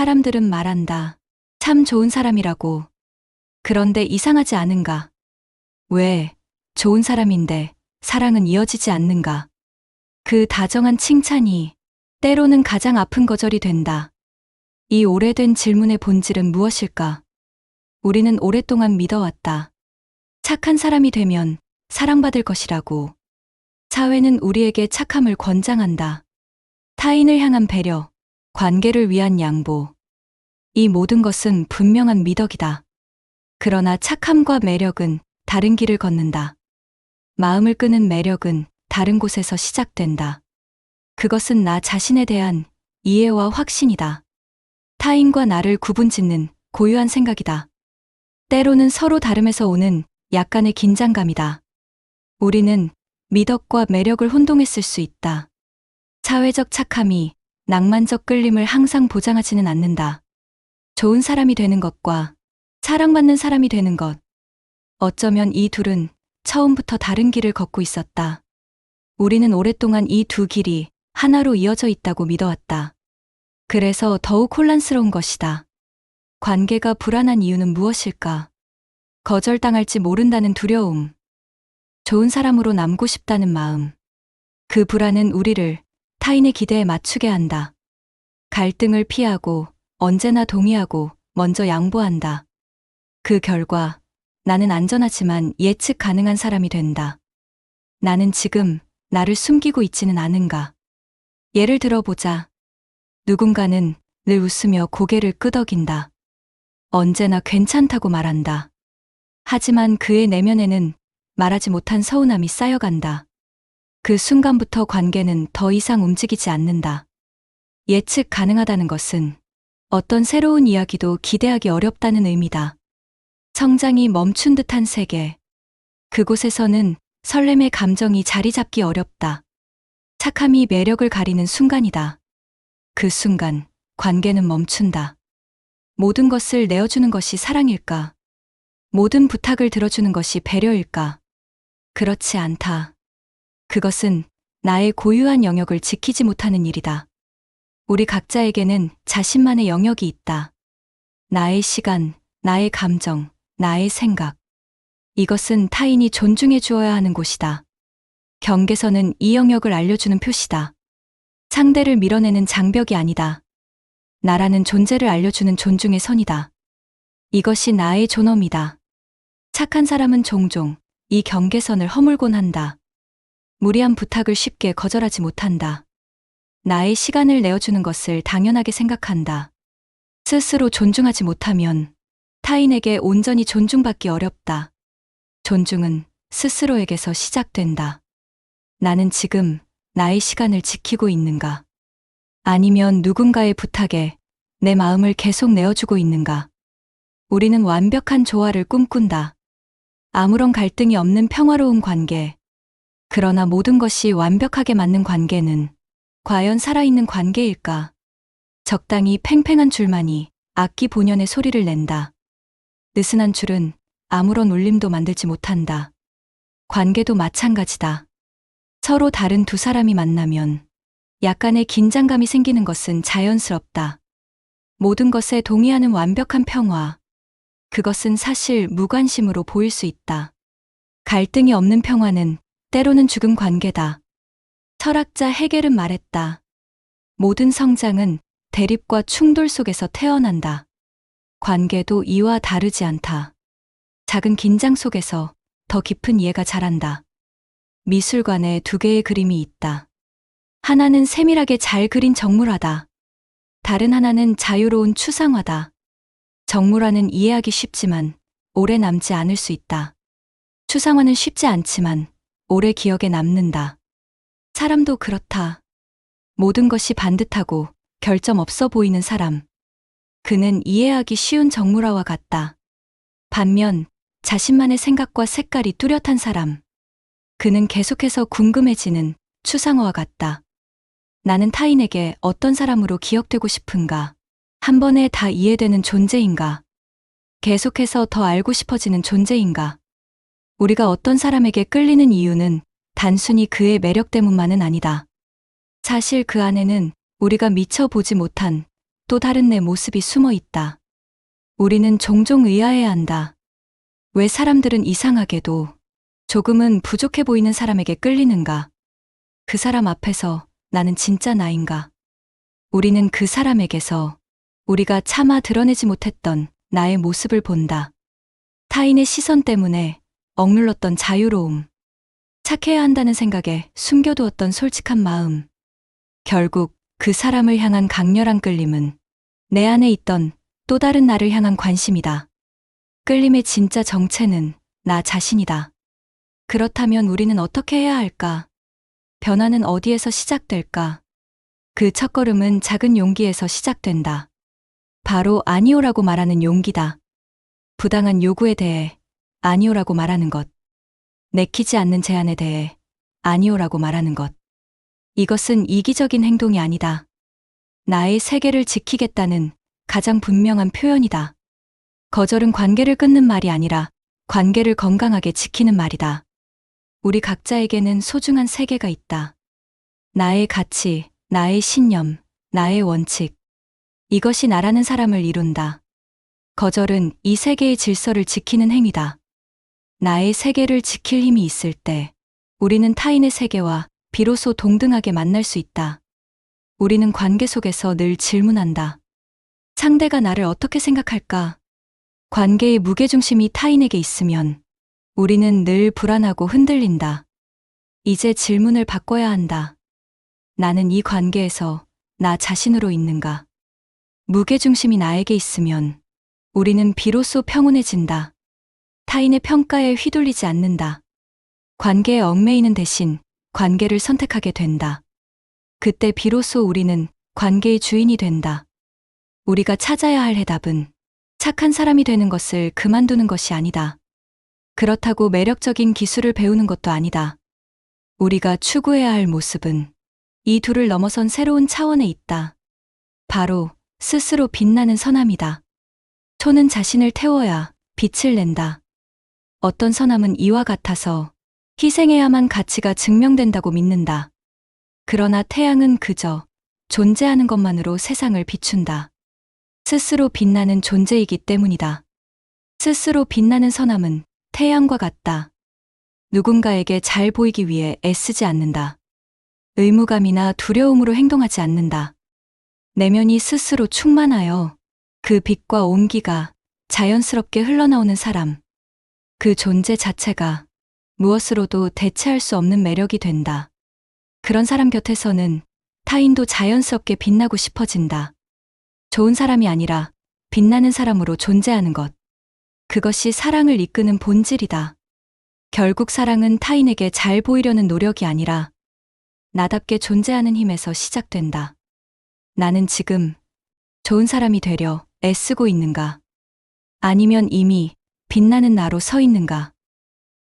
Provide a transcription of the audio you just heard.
사람들은 말한다. 참 좋은 사람이라고. 그런데 이상하지 않은가? 왜, 좋은 사람인데 사랑은 이어지지 않는가? 그 다정한 칭찬이 때로는 가장 아픈 거절이 된다. 이 오래된 질문의 본질은 무엇일까? 우리는 오랫동안 믿어왔다. 착한 사람이 되면 사랑받을 것이라고. 사회는 우리에게 착함을 권장한다. 타인을 향한 배려, 관계를 위한 양보. 이 모든 것은 분명한 미덕이다. 그러나 착함과 매력은 다른 길을 걷는다. 마음을 끄는 매력은 다른 곳에서 시작된다. 그것은 나 자신에 대한 이해와 확신이다. 타인과 나를 구분 짓는 고유한 생각이다. 때로는 서로 다름에서 오는 약간의 긴장감이다. 우리는 미덕과 매력을 혼동했을 수 있다. 사회적 착함이 낭만적 끌림을 항상 보장하지는 않는다. 좋은 사람이 되는 것과 사랑받는 사람이 되는 것. 어쩌면 이 둘은 처음부터 다른 길을 걷고 있었다. 우리는 오랫동안 이 두 길이 하나로 이어져 있다고 믿어왔다. 그래서 더욱 혼란스러운 것이다. 관계가 불안한 이유는 무엇일까? 거절당할지 모른다는 두려움. 좋은 사람으로 남고 싶다는 마음. 그 불안은 우리를 타인의 기대에 맞추게 한다. 갈등을 피하고 언제나 동의하고 먼저 양보한다. 그 결과 나는 안전하지만 예측 가능한 사람이 된다. 나는 지금 나를 숨기고 있지는 않은가. 예를 들어보자. 누군가는 늘 웃으며 고개를 끄덕인다. 언제나 괜찮다고 말한다. 하지만 그의 내면에는 말하지 못한 서운함이 쌓여간다. 그 순간부터 관계는 더 이상 움직이지 않는다. 예측 가능하다는 것은 어떤 새로운 이야기도 기대하기 어렵다는 의미다. 성장이 멈춘 듯한 세계. 그곳에서는 설렘의 감정이 자리 잡기 어렵다. 착함이 매력을 가리는 순간이다. 그 순간 관계는 멈춘다. 모든 것을 내어주는 것이 사랑일까? 모든 부탁을 들어주는 것이 배려일까? 그렇지 않다. 그것은 나의 고유한 영역을 지키지 못하는 일이다. 우리 각자에게는 자신만의 영역이 있다. 나의 시간, 나의 감정, 나의 생각. 이것은 타인이 존중해 주어야 하는 곳이다. 경계선은 이 영역을 알려주는 표시다. 상대를 밀어내는 장벽이 아니다. 나라는 존재를 알려주는 존중의 선이다. 이것이 나의 존엄이다. 착한 사람은 종종 이 경계선을 허물곤 한다. 무리한 부탁을 쉽게 거절하지 못한다. 나의 시간을 내어주는 것을 당연하게 생각한다. 스스로 존중하지 못하면 타인에게 온전히 존중받기 어렵다. 존중은 스스로에게서 시작된다. 나는 지금 나의 시간을 지키고 있는가? 아니면 누군가의 부탁에 내 마음을 계속 내어주고 있는가? 우리는 완벽한 조화를 꿈꾼다. 아무런 갈등이 없는 평화로운 관계. 그러나 모든 것이 완벽하게 맞는 관계는 과연 살아있는 관계일까? 적당히 팽팽한 줄만이 악기 본연의 소리를 낸다. 느슨한 줄은 아무런 울림도 만들지 못한다. 관계도 마찬가지다. 서로 다른 두 사람이 만나면 약간의 긴장감이 생기는 것은 자연스럽다. 모든 것에 동의하는 완벽한 평화. 그것은 사실 무관심으로 보일 수 있다. 갈등이 없는 평화는 때로는 죽은 관계다. 철학자 해겔은 말했다. 모든 성장은 대립과 충돌 속에서 태어난다. 관계도 이와 다르지 않다. 작은 긴장 속에서 더 깊은 이해가 자란다. 미술관에 두 개의 그림이 있다. 하나는 세밀하게 잘 그린 정물화다. 다른 하나는 자유로운 추상화다. 정물화는 이해하기 쉽지만 오래 남지 않을 수 있다. 추상화는 쉽지 않지만 오래 기억에 남는다. 사람도 그렇다. 모든 것이 반듯하고 결점 없어 보이는 사람. 그는 이해하기 쉬운 정물화와 같다. 반면 자신만의 생각과 색깔이 뚜렷한 사람. 그는 계속해서 궁금해지는 추상화와 같다. 나는 타인에게 어떤 사람으로 기억되고 싶은가? 한 번에 다 이해되는 존재인가? 계속해서 더 알고 싶어지는 존재인가? 우리가 어떤 사람에게 끌리는 이유는 단순히 그의 매력 때문만은 아니다. 사실 그 안에는 우리가 미처 보지 못한 또 다른 내 모습이 숨어 있다. 우리는 종종 의아해야 한다. 왜 사람들은 이상하게도 조금은 부족해 보이는 사람에게 끌리는가? 그 사람 앞에서 나는 진짜 나인가? 우리는 그 사람에게서 우리가 차마 드러내지 못했던 나의 모습을 본다. 타인의 시선 때문에 억눌렀던 자유로움. 착해야 한다는 생각에 숨겨두었던 솔직한 마음. 결국 그 사람을 향한 강렬한 끌림은 내 안에 있던 또 다른 나를 향한 관심이다. 끌림의 진짜 정체는 나 자신이다. 그렇다면 우리는 어떻게 해야 할까? 변화는 어디에서 시작될까? 그 첫걸음은 작은 용기에서 시작된다. 바로 아니오라고 말하는 용기다. 부당한 요구에 대해 아니오라고 말하는 것. 내키지 않는 제안에 대해 아니오라고 말하는 것. 이것은 이기적인 행동이 아니다. 나의 세계를 지키겠다는 가장 분명한 표현이다. 거절은 관계를 끊는 말이 아니라 관계를 건강하게 지키는 말이다. 우리 각자에게는 소중한 세계가 있다. 나의 가치, 나의 신념, 나의 원칙. 이것이 나라는 사람을 이룬다. 거절은 이 세계의 질서를 지키는 행위다. 나의 세계를 지킬 힘이 있을 때 우리는 타인의 세계와 비로소 동등하게 만날 수 있다. 우리는 관계 속에서 늘 질문한다. 상대가 나를 어떻게 생각할까? 관계의 무게중심이 타인에게 있으면 우리는 늘 불안하고 흔들린다. 이제 질문을 바꿔야 한다. 나는 이 관계에서 나 자신으로 있는가? 무게중심이 나에게 있으면 우리는 비로소 평온해진다. 타인의 평가에 휘둘리지 않는다. 관계에 얽매이는 대신 관계를 선택하게 된다. 그때 비로소 우리는 관계의 주인이 된다. 우리가 찾아야 할 해답은 착한 사람이 되는 것을 그만두는 것이 아니다. 그렇다고 매력적인 기술을 배우는 것도 아니다. 우리가 추구해야 할 모습은 이 둘을 넘어선 새로운 차원에 있다. 바로 스스로 빛나는 선함이다. 초는 자신을 태워야 빛을 낸다. 어떤 선함은 이와 같아서 희생해야만 가치가 증명된다고 믿는다. 그러나 태양은 그저 존재하는 것만으로 세상을 비춘다. 스스로 빛나는 존재이기 때문이다. 스스로 빛나는 선함은 태양과 같다. 누군가에게 잘 보이기 위해 애쓰지 않는다. 의무감이나 두려움으로 행동하지 않는다. 내면이 스스로 충만하여 그 빛과 온기가 자연스럽게 흘러나오는 사람. 그 존재 자체가 무엇으로도 대체할 수 없는 매력이 된다. 그런 사람 곁에서는 타인도 자연스럽게 빛나고 싶어진다. 좋은 사람이 아니라 빛나는 사람으로 존재하는 것. 그것이 사랑을 이끄는 본질이다. 결국 사랑은 타인에게 잘 보이려는 노력이 아니라 나답게 존재하는 힘에서 시작된다. 나는 지금 좋은 사람이 되려 애쓰고 있는가? 아니면 이미 빛나는 나로 서 있는가?